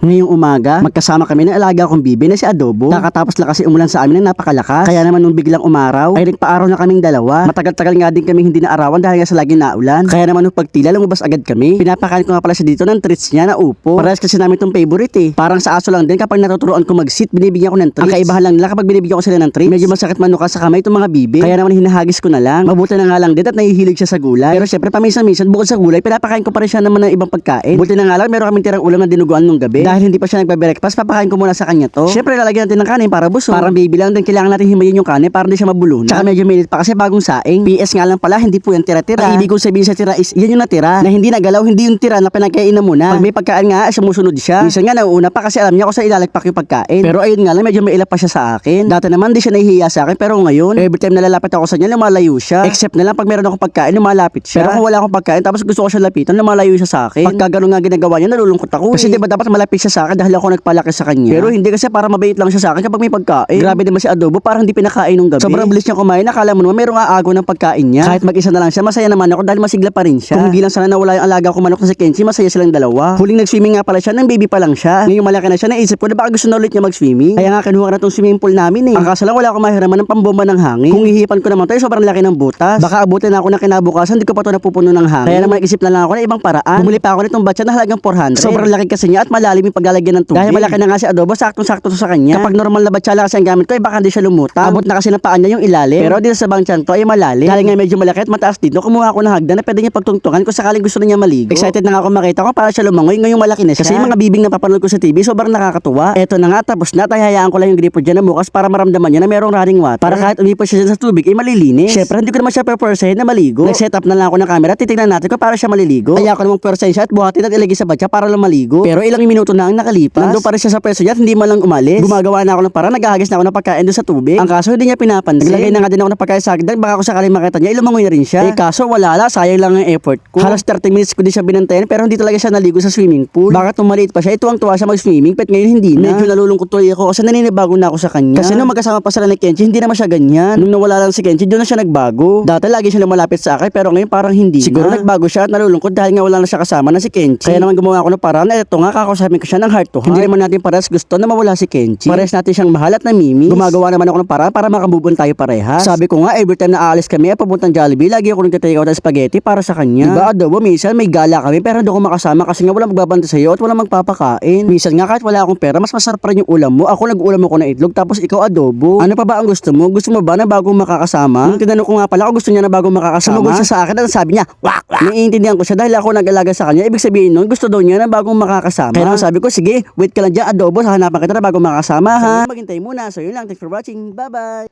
Ngayong umaga, magkasama kami ng alaga kong bibi na si Adobo. Kakatapos lang kasi umulan sa amin ng napakalakas. Kaya naman nung biglang umaraw, ay nagpaaraw na kaming dalawa. Matagal-tagal nga din kami hindi naarawan dahil nga sa laging naulan. Kaya naman nung pagtila, lumabas agad kami. Pinapakain ko nga pala siya dito ng treats niya na upo. Parehas kasi namin itong favorite eh. Parang sa aso lang din kapag natuturuan ko mag-sit, binibigyan ko ng treats. Ang kaibahan lang nila kapag binibigyan ko sila ng treats, medyo masakit manuka sa kamay itong mga bibi. Kaya naman hinahagis ko na lang. Mabuti na nga lang din at nahihilig siya sa gulay. Pero syempre paminsan-minsan bukod sa gulay, pinapakain ko pa rin siya naman ng ibang pagkain. Buti na nga lang meron kaming tirang ulam na dinuguan nung gabi. Dahil hindi pa siya nagbe-breakfast, papakain ko muna sa kanya to. Syempre lalagyan natin ng kanin para busog. Parang baby lang din kailangan natin himayin yung kanin para hindi siya mabulunan. Tsaka medyo minit pa kasi bagong saing. PS nga lang pala, hindi po yan tira-tira. Ang ibig kong sabihin sa tira is, yan yung natira. Na hindi nagalaw, hindi yung tira na pinagkainan mo na. Pag may pagkain nga, sumusunod siya. Minsan nga nauuna pa kasi alam niya kung sa ilalagpak yung pagkain. Pero ayun nga lang, medyo may ilap pa siya sa akin. Dati naman di siya nahihiya sa akin, pero ngayon, every time na lalapit ako sa kanya, lumalayo siya. Except na lang pag meron akong pagkain, lumalapit siya. Pero kung wala akong pagkain, tapos gusto ko siya lapitan, lumalayo siya sa akin. Pagka ganun nga ginagawa niya, nalulungkot ako. Kasi di ba dapat malapit siya sa akin dahil ako nagpalaki sa kanya. Pero hindi kasi para mabait lang siya sa akin kapag may pagkain. Grabe naman si Adobo, parang hindi pinakain nung gabi. Sobrang bilis niya kumain, nakala mo naman merong aago ng pagkain niya. Kahit mag-isa na lang siya, masaya naman ako dahil masigla pa rin siya. Kung hindi lang sana nawala yung alaga ko manok na si Kenchi, masaya silang dalawa. Huling nag-swimming nga pala siya, nang baby pa lang siya. Ngayong malaki na siya, naisip ko na baka gusto na ulit niya mag-swimming. Kaya nga kinuha na tong swimming pool namin eh. Ang kaso lang wala akong mahiraman ng pambomba ng hangin. Kung hihipan ko naman tayo, sobrang laki ng butas. Baka abutin na ako na kinabukasan, di ko pa to napupuno ng hangin. Kaya naman nag-isip na lang ako na ibang paraan. Bumili pa ako nitong batya na halagang 400. Sobrang laki kasi niya at malalim yung paglalagyan ng tubig. Dahil malaki na nga si adobo, saktong-sakto to sa kanya. Kapag normal na batya lang kasi ang gamit ko, eh baka hindi siya lumutang. Abot na kasi ng paa niya yung ilalim. Pero dito sa bangchan to ay malalim. Dahil nga medyo malaki at mataas dito, kumuha ako ng hagdan na pwede niya pagtungtungan kung sakaling gusto niya maligo. Excited na nga ako makita ko para siya lumangoy ngayong malaki na siya. Kasi yung mga bibing na papanood ko sa TV, sobrang nakakatuwa. Eto na nga, tapos na, hayaan ko lang yung gripo dyan na bukas para maramdaman niya na merong running water. Para kahit umipos siya dyan sa tubig, ay malilinis. Syempre, hindi ko naman siya purposehin na maligo. Nag-set up na lang ako ng camera, titignan natin kung para siya maliligo. Kaya ako namang purposehin siya at buhatin at ilagay sa batya para lang maligo. Pero ilang minuto na ang nakalipas. Nandun pa rin siya sa pwesto niya hindi man lang umalis. Gumagawa na ako ng parang naghahagis na ako ng pagkain doon sa tubig. Ang kaso hindi niya pinapansin. Naglagay na nga din ako ng pagkain sa akin baka kung sakaling makita niya, ilumangoy na rin siya. Eh kaso wala la, sayang lang ang effort ko. Halos 30 minutes ko din siya binantayan pero hindi talaga siya naligo sa swimming pool. Bakit nung maliit pa siya, ito ang tuwa siya mag-swimming, but ngayon hindi na. Medyo nalulungkot tuloy ako kasi naninibago na ako sa kanya. Kasi nung magkasama pa sila ni Kenchi, hindi naman siya ganyan. Nung nawala lang si Kenchi, doon na siya nagbago. Dati lagi siya lumalapit sa akin pero ngayon parang hindi Siguro na. nagbago siya at nalulungkot dahil nga wala na siya kasama na si Kenchi. Kaya naman gumawa ako ng paraan na ito nga kakausapin ko siya ng heart to heart. Hindi naman natin parehas gusto na mawala si Kenchi. Parehas natin siyang mahal at namimiss. Gumagawa naman ako ng paraan para makabubon tayo parehas. Sabi ko nga every time na aalis kami at papuntang Jollibee, lagi ako nagtatake out ng spaghetti para sa kanya. Diba adobo, minsan may gala kami pero hindi ako makasama kasi nga walang magbabanta sa iyo at walang magpapakain. Minsan nga kahit wala akong pera, mas masarap pa rin yung ulam mo. Ako nag-ulam ako ng itlog tapos ikaw adobo. Ano pa ba ang gusto mo? Gusto mo ba na bagong makakasama? Nung tinanong ko nga pala kung gusto niya na bagong makakasama. Sumagot siya sa akin at sabi niya, wak wak. Naiintindihan ko siya dahil ako nag-alaga sa kanya. Ibig sabihin nun, gusto daw niya na bagong makakasama. Kaya sabi ko, sige, wait ka lang dyan adobo, hanapan kita na bagong makakasama ha. Maghintay muna. So yun lang, thanks for watching. Bye bye.